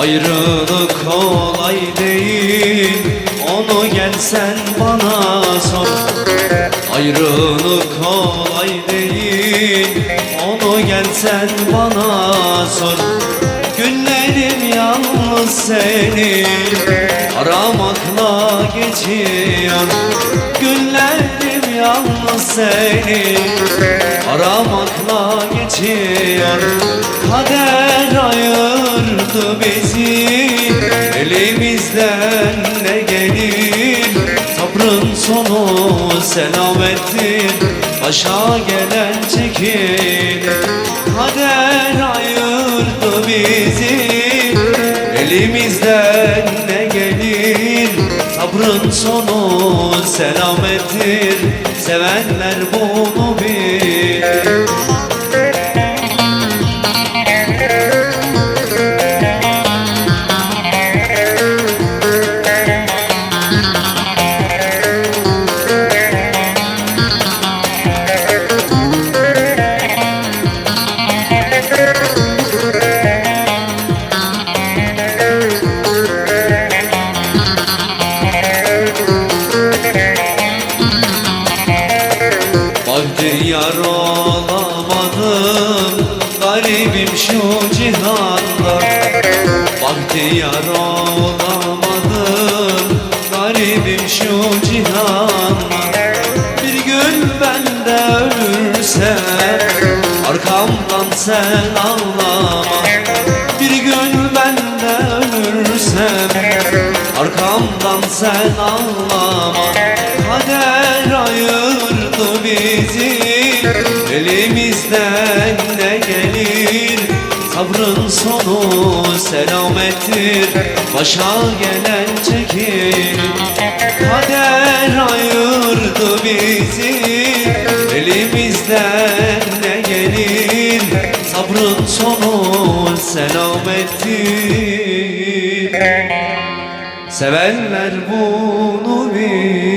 Ayrılık kolay değil Onu gelsen bana sor. Ayrılık kolay değil gelsen bana sor. Günlerim yalnız seni Aramakla geçiyor. Günlerim yalnız seni Aramakla geçiyor. Kader ayırdı bizi. Elimizden ne gelir? Sabrın sonu selamettir. Başa gelen çekilir Ne gelir Sabrın sonu selamettir. Sevenler bunu bilir Bahtiyar olamadım. Garibim şu cihanda. Bahtiyar olamadım. Garibim şu cihanda. Bir gün ben de ölürsem Arkamdan sen ağlama Ne gelir Sabrın sonu selamettir. Başa gelen çekir Kader ayırdı bizi. Elimizden ne gelir Sabrın sonu selamettir. Sevenler bunu bilir